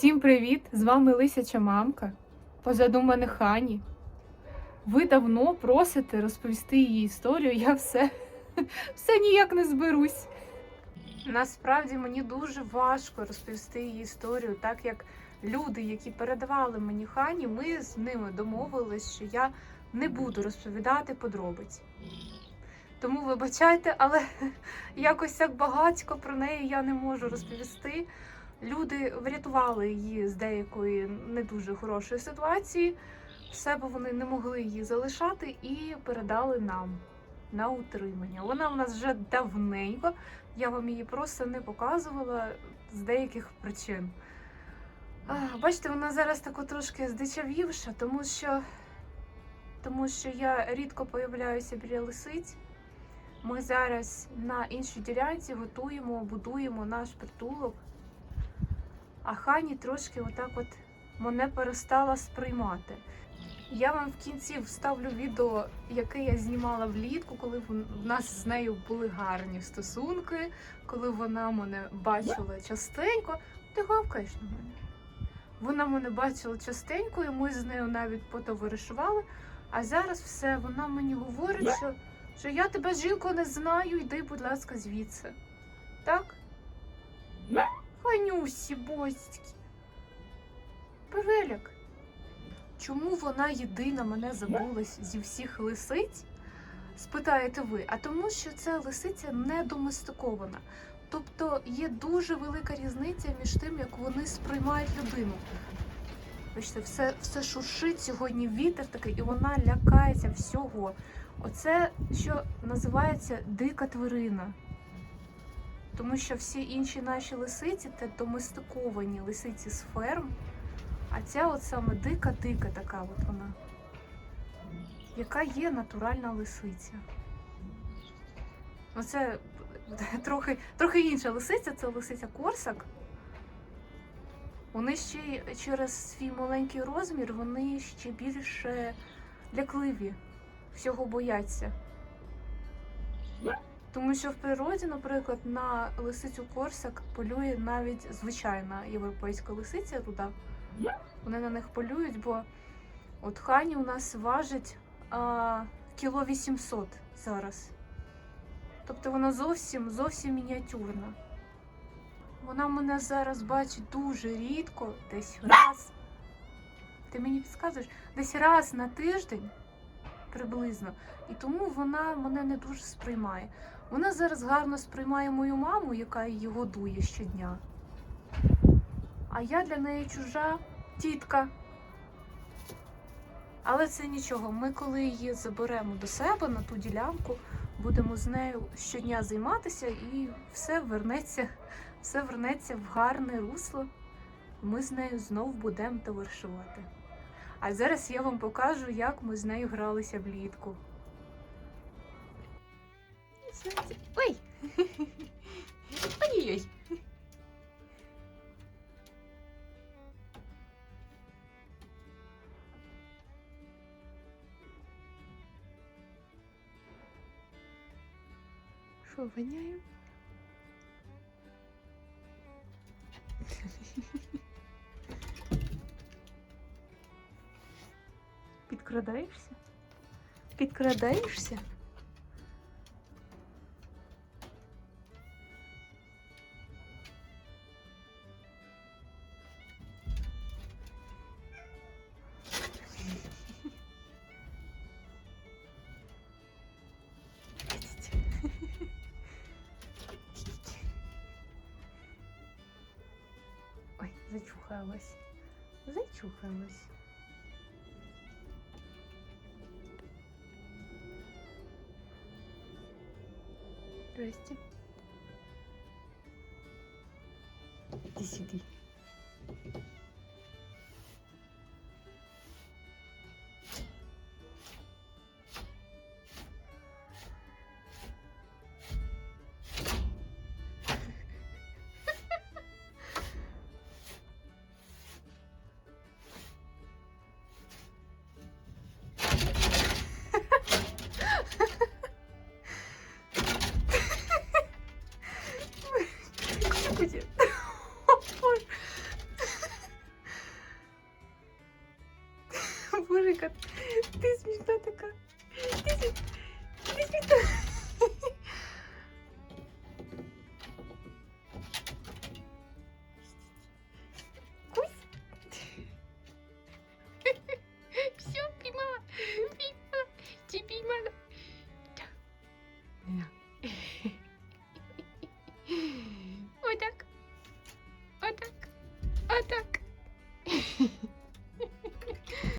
Всім привіт! З вами Лисяча мамка. Позаду мене Хані. Ви давно просите розповісти її історію, я все, все ніяк не зберусь. Насправді мені дуже важко розповісти її історію, так як люди, які передавали мені Хані, ми з ними домовились, що я не буду розповідати подробиць. Тому вибачайте, але якось так багатько про неї я не можу розповісти. Люди врятували її з деякої не дуже хорошої ситуації. В себе вони не могли її залишати і передали нам на утримання. Вона в нас вже давненько. Я вам її просто не показувала з деяких причин. А, бачите, вона зараз тако трошки здичавівша, тому що, тому що я рідко появляюся біля лисиць. Ми зараз на іншій ділянці готуємо, будуємо наш притулок. А Хані трошки отак от мене перестала сприймати. Я вам в кінці вставлю відео, яке я знімала влітку, коли в нас з нею були гарні стосунки, коли вона мене бачила частенько. Ти гавкаєш на мене. Вона мене бачила частенько, і ми з нею навіть потоваришували. А зараз все, вона мені говорить, що, що я тебе жінко не знаю, йди, будь ласка, звідси. Так? Ханюсі, бостьки. Переляк. Чому вона єдина мене забулась зі всіх лисиць? Спитаєте ви, а тому, що ця лисиця не доместикована. Тобто є дуже велика різниця між тим, як вони сприймають людину. Бачите, все, все шуршить сьогодні вітер такий, і вона лякається всього. Оце, що називається дика тварина. Тому що всі інші наші лисиці це доместиковані лисиці з ферм. А ця от саме дика-дика така от вона, яка є натуральна лисиця. Оце трохи, трохи інша лисиця, це лисиця Корсак. Вони ще через свій маленький розмір, вони ще більше лякливі, всього бояться. Тому що в природі, наприклад, на лисицю Корсак полює навіть звичайна європейська лисиця руда. Вони на них полюють, бо от хані у нас важить а, кіло 800 зараз. Тобто вона зовсім зовсім мініатюрна. Вона мене зараз бачить дуже рідко, десь раз. Ти мені підказуєш, десь раз на тиждень приблизно. І тому вона мене не дуже сприймає. Вона зараз гарно сприймає мою маму, яка її годує щодня. А я для неї чужа тітка. Але це нічого. Ми, коли її заберемо до себе на ту ділянку, будемо з нею щодня займатися і все вернеться, все вернеться в гарне русло. Ми з нею знов будемо товаришувати. А зараз я вам покажу, як ми з нею гралися влітку. Ой! Ой-ой-ой! Що, воняю? Підкрадаєшся? Підкрадаєшся? Ой, зачухалась. Зачухалась. Здрасте. Иди сюда. боже, как ты смішна такая, ты смішна. Ти смішна. Все, піймала, піймала, ти пима, Так, не